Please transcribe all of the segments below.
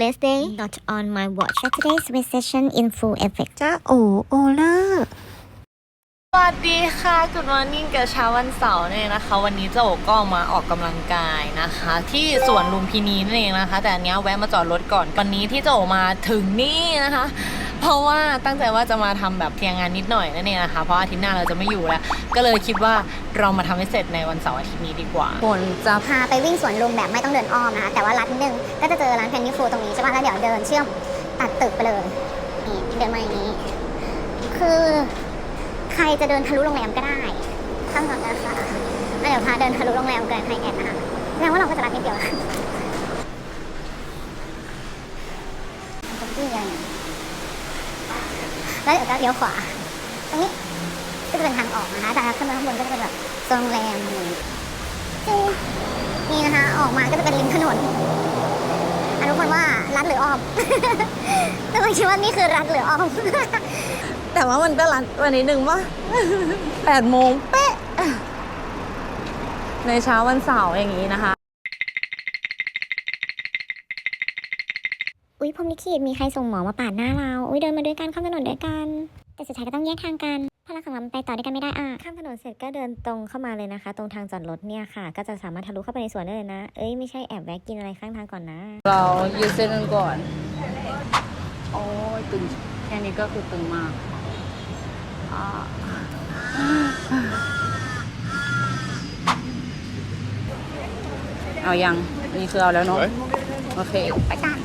less day not on my watch Saturday's recession in full effect จ้าโอโอเลอร์สวัสดีค่ะ Good Morning กับเช้าวันเสาร์เนี่ยนะคะ วันนี้เจ้าโอก็มาออกกำลังกายนะคะ ที่สวนลุมพินีนั่นเองนะคะ แต่อันเนี้ยแวะมาจอดรถก่อนวันนี้ที่เจ้าโอมาถึงนี่นะคะ เพราะว่าตั้งใจว่าจะมาทำแบบเพียงงานนิดหน่อยนั่นเองนะคะ เพราะอาทิตย์หน้าเราจะไม่อยู่แล้ว ก็เลยคิดว่าเรามาทำให้เสร็จในวันเสาร์อาทิตย์นี้ดีกว่าฝนจะพาไปวิ่งสวนลุมแบบไม่ต้องเดินอ้อมนะคะแต่ว่ารัดนิดนึงก็จะเจอร้านเพนนี่ฟูตรงนี้ใช่ป่ะแล้วเดี๋ยวเดินเชื่อมตัดตึกไปเลยนี่เดินมาอย่างนี้ คือใครจะเดินทะลุโรงแรมก็ได้ข้างหลังนะคะแล้วเดี๋ยวพาเดินทะลุโรงแรมเกินไฮแอทนะคะแสดงว่าเราก็จะรัดนิดเดียวจะวิ่งยังไง แล้วเดี๋ยวก็เลี้ยวขวา ตรงนี้ก็จะเป็นทางออกนะคะแต่ถ้าขึ้นมาข้างบนก็จะเป็นแบบโรงแรมอย่งนี้จึงนี่นะคะ ออกมาก็จะเป็นริมถนนอะทุกคนว่ารัดหรืออ้อมทุกคนคิดว่านี่คือรัดหรืออ้อม แต่ว่ามันก็รันวันนี้หนึ่งว่าแปดโมงเป๊ะ ในเช้าวันเสาร์อย่างนี้นะคะ อุ๊ยพรหมลิขิตมีใครส่งหมอมาปาดหน้าเรา อุ๊ยเดินมาด้วยกันข้ามถนนด้วยกัน แต่สุดท้ายก็ต้องแยกทางกันเพราะรักของเรามันไปต่อด้วยกันไม่ได้อะ ข้ามถนนเสร็จก็เดินตรงเข้ามาเลยนะคะ ตรงทางจอดรถเนี่ยค่ะ ก็จะสามารถทะลุเข้าไปในสวนได้เลยนะ เอ้ยไม่ใช่แอบแวะกินอะไรข้างทางก่อนนะ เรายืดเส้นกันก่อน โอ้ยตึงแค่นี้ก็คือตึงมากอ่าเอายังนี่คือเอาแล้วเนาะ โอเค ไปกัน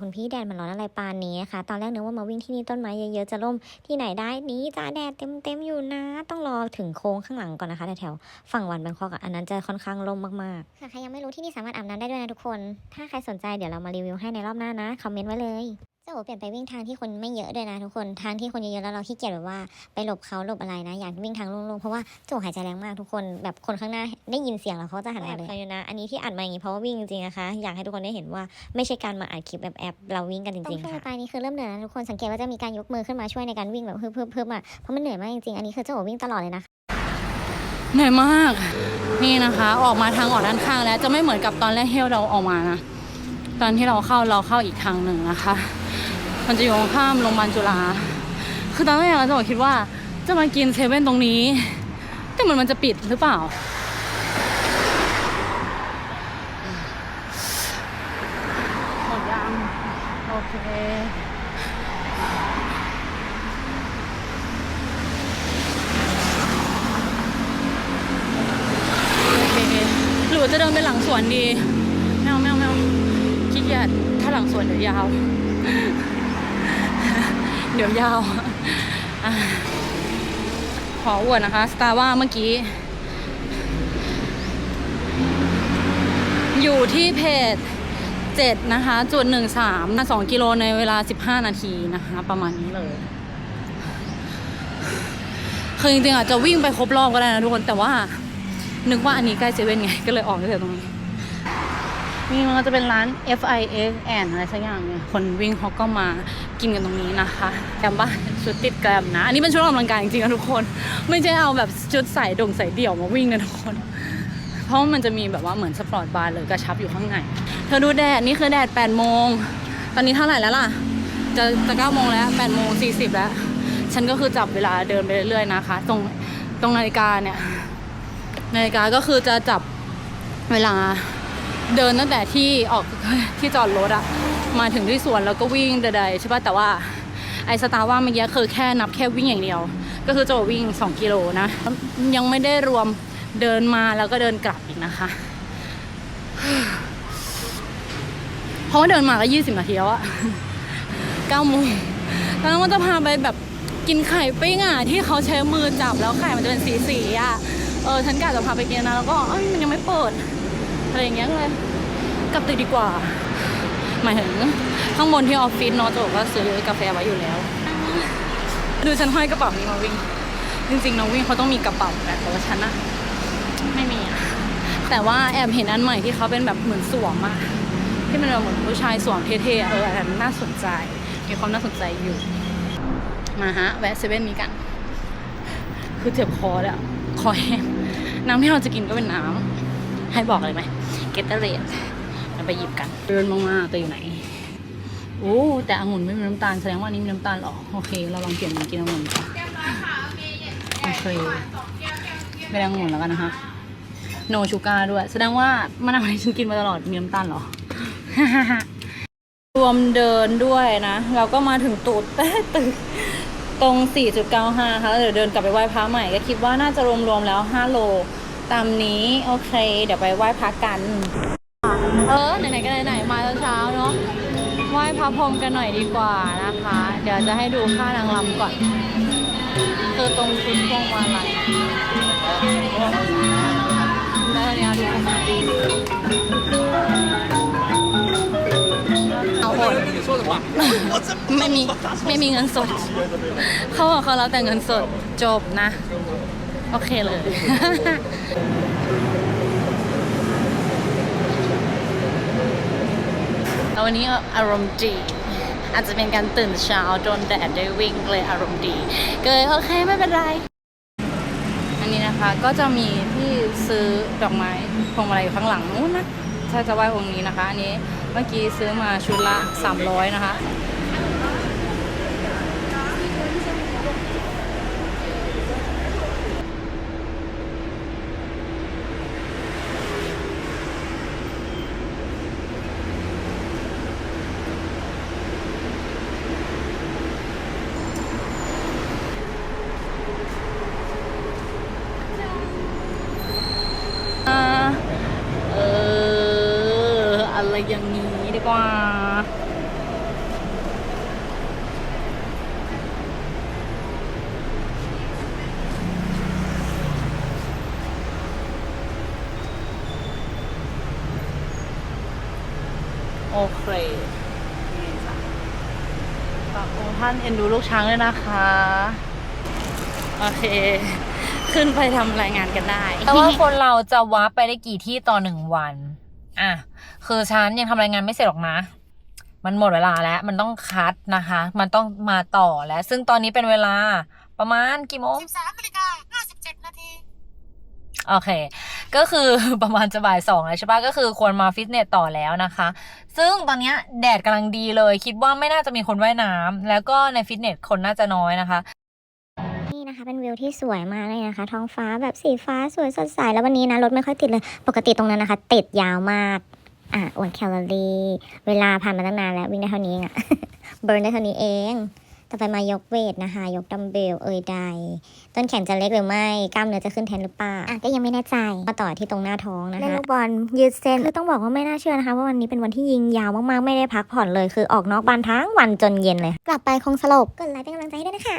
คุณ พี่แดดมันร้อนอะไรปานนี้นะคะ ตอนแรกนึกว่ามาวิ่งที่นี่ต้นไม้เยอะๆจะล่มที่ไหนได้นี้จ้าแดดเต็มๆอยู่นะ ต้องรอถึงโค้งข้างหลังก่อนนะคะแถวๆฝั่งวันแบงคอกอะอันนั้นจะค่อนข้างล่มมากๆใครยังไม่รู้ที่นี่สามารถอาบน้ำได้ด้วยนะทุกคน ถ้าใครสนใจเดี๋ยวเรามารีวิวให้ในรอบหน้านะคอมเมนต์ไว้เลย โอเปลี่ยนไปวิ่งทางที่คนไม่เยอะด้วยนะทุกคนทางที่คนเยอะๆแล้วเราขี้เกียจแบบว่าไปหลบเขาหลบอะไรนะ อยากวิ่งทางโล่งๆเพราะว่าเจ้าโอหายใจแรงมากทุกคนแบบคนข้างหน้าได้ยินเสียงแล้วเขาจะหันมาเลยอยู่นะอันนี้ที่อัดมาอย่างนี้เพราะว่าวิ่งจริงๆนะคะ อยากให้ทุกคนได้เห็นว่าไม่ใช่การมาอัดคลิปแบบแอปเราวิ่งกันจริงๆค่ะปลายนี้คือเริ่มเหนื่อยแล้วทุกคนสังเกตว่าจะมีการยกมือขึ้นมาช่วยในการวิ่งแบบเพิ่มเพิ่มเพิ่มอะเพราะมันเหนื่อยมากจริงๆอันนี้คือเจ้าโอวิ่งตลอดเลยนะคะเหนื่อยมากนี่นะคะ ออกมาทางออกด้านข้างแล้วจะไม่เหมือนกับตอนแรกที่เราออกมานะตอนที่เราเข้าเราเข้าอีกทางหนึ่งนะคะ มันจะอยู่ตรงข้ามโรงพยาบาลจุฬาคือตอนแรกเราจะบอกคิดว่าจะมากินเซเว่นตรงนี้ แต่เหมือนมันจะปิดหรือเปล่า หมดยัง โอเคโอเคหรือว่าจะเดินไปหลังสวนดี แมวแมวแมวขี้เกียจถ้าหลังสวนเดี๋ยวยาว เดี๋ยวยาวอขออวดนะคะสตาร์ว่าเมื่อกี้ อยู่ที่เพจเจ็ดนะคะจุดหนึ่งสามสองกิโลในเวลาสิบห้านาทีนะคะ ประมาณนี้เลยคือจริงๆอาจจะวิ่งไปครบรอบก็ได้นะทุกคนแต่ว่า นึกว่าอันนี้ใกล้เซเว่นไง ก็เลยออกตั้งแต่ตรงนี้ นี่มันก็จะเป็นร้าน F I X N อะไรสักอย่างเนี่ยคนวิ่งเขาก็มากินกันตรงนี้นะคะแกมบ้าชุดติดแกรมนะ อันนี้เป็นชุดออกกำลังกายจริงๆนะทุกคน ไม่ใช่เอาแบบชุดใส่ดงใส่เดี่ยวมาวิ่งนะทุกคน เพราะมันจะมีแบบว่าเหมือนสปอร์ตบาร์เลยกระชับอยู่ข้างใน เธอดูแดด นี่คือแดด8โมง ตอนนี้เท่าไหร่แล้วล่ะ จะจะ9โมงแล้ว8โมง40 แล้ว ฉันก็คือจับเวลาเดินไปเรื่อยๆนะคะ ตรงตรงนาฬิกาเนี่ย นาฬิกาก็คือจะจับเวลา เดินตั้งแต่ที่ออกที่จอดรถอะมาถึงที่สวนแล้วก็วิ่งใดๆใช่ป่ะแต่ว่าไอสตาร์ว่าเมื่อกี้คือแค่นับแค่วิ่งอย่างเดียว ก็คือจะวิ่ง 2 กิโลนะ ยังไม่ได้รวมเดินมาแล้วก็เดินกลับอีกนะคะ เพราะว่าเดินมาก็20นาทีแล้วอะ9โมงตอนนั้นมันจะพาไปแบบกินไข่ปิ้งอะที่เขาใช้มือจับแล้วไข่มันจะเป็นสีสีๆอะเออฉันกะจะพาไปกินนะแล้วก็มันยังไม่เปิด อะไรอย่างเงี้ยเลยกลับตึกดีกว่า หมายถึงข้างบนที่ออฟฟิศเนอะโจก็ซื้อกาแฟไว้อยู่แล้ว ดูฉันห้อยกระเป๋านี้มาวิ่ง จริงๆน้องวิ่งเขาต้องมีกระเป๋าแหละแต่ว่าฉันอะไม่มีอะแต่ว่าแอบเห็นอันใหม่ที่เขาเป็นแบบเหมือนสวมอะที่มันแบบเหมือนผู้ชายสวมเท่ๆเอออันนั้นน่าสนใจ มีความน่าสนใจอยู่ มาฮะ แวะเซเว่นนี้กัน คือเจ็บคอเลยอะคอแห้งน้ำที่เราจะกินก็เป็นน้ำให้บอกเลยไหม ตเตอร์เรดไปหยิบกันเดินมากๆแต่อยู่ไหนโอ้แต่องุ่นไม่มีน้ำตาลแสดงว่านี้มีน้ำตาลหรอโอเค เราลองเปลี่ยนเป็นกินองุ่นก่อนโอเคเป็นองุ่นแล้วกันนะคะโนชูการ์ด้วย แสดงว่ามะนาวที่ฉันกินมาตลอดมีน้ำตาลหรอรวมเดินด้วยนะ เราก็มาถึงตูดตึกตรง 4.95 ค่ะแล้วเดี๋ยวเดินกลับไปไหว้พระใหม่ก็คิดว่าน่าจะรวมๆแล้ว 5 โล ตามนี้โอเค เดี๋ยวไปไหว้พระกัน เออไหนๆก็ไหนๆมาเช้าๆเนาะไหว้พระพรหมกันหน่อยดีกว่านะคะ เดี๋ยวจะให้ดูค่านางรำก่อนคือตรงชุดพวงมาลัยแล้วเนี่ยดูเอาหมดไม่มีไม่มีเงินสด เขาบอกเขารับแต่เงินสดจบนะ โอเคเลยววันนี้อารมณ์ดีอาจจะเป็นการตื่นเช้าโดนแดดได้วิ่งเลยอารมณ์ดีก็เลยโอเคไม่เป็นไร อันนี้นะคะก็จะมีที่ซื้อดอกไม้พวงมาลัยอยู่ข้างหลังนู้นนะ ถ้าจะไหว้องค์นี้นะคะ อันนี้เมื่อกี้ซื้อมาชุดละ 300 นะคะ ออะไรอย่างนี้ดีกว่า โอเคนี่ค่ะฝากองค์ท่านเอ็นดูลูกช้างด้วยนะคะ โอเคขึ้นไปทำรายงานกันได้ แต่ว่าคนเราจะวาร์ปไปได้กี่ที่ต่อหนึ่งวัน อะคือฉันยังทำรายงานไม่เสร็จหรอกนะ มันหมดเวลาแล้ว มันต้องคัดนะคะ มันต้องมาต่อแล้ว ซึ่งตอนนี้เป็นเวลาประมาณกี่โมง13นาฬิกา57นาทีโอเค ก็คือประมาณจะบ่ายสองแล้วใช่ปะก็คือควรมาฟิตเนสต่อแล้วนะคะ ซึ่งตอนเนี้ยแดดกำลังดีเลย คิดว่าไม่น่าจะมีคนว่ายน้ำแล้วก็ในฟิตเนสคนน่าจะน้อยนะคะ นี่นะคะเป็นวิวที่สวยมากเลยนะคะ ท้องฟ้าแบบสีฟ้าสวยสดใสแล้ววันนี้นะรถไม่ค่อยติดเลย ปกติตรงนั้นนะคะ ติดยาวมากอะอ้วนแคลอรี่ เวลาผ่านมาตั้งนานแล้ววิ่งได้เท่านี้เองอะเบิร์นได้เท่านี้เองต่อไปมายกเวทนะคะ ยกดัมเบลเอยใด ต้นแขนจะเล็กหรือไม่กล้ามเนื้อจะขึ้นแทนหรือเปล่าอะก็ยังไม่แน่ใจมาต่อที่ตรงหน้าท้องนะคะเล่นลูกบอลยืดเส้นคือต้องบอกว่าไม่น่าเชื่อนะคะว่าวันนี้เป็นวันที่ยิงยาวมากๆไม่ได้พักผ่อนเลยคือออกนอกบ้านทั้งวันจนเย็นเลย กลับไปคงสลบกดไลค์เป็นกำลังใจให้ด้วยนะคะ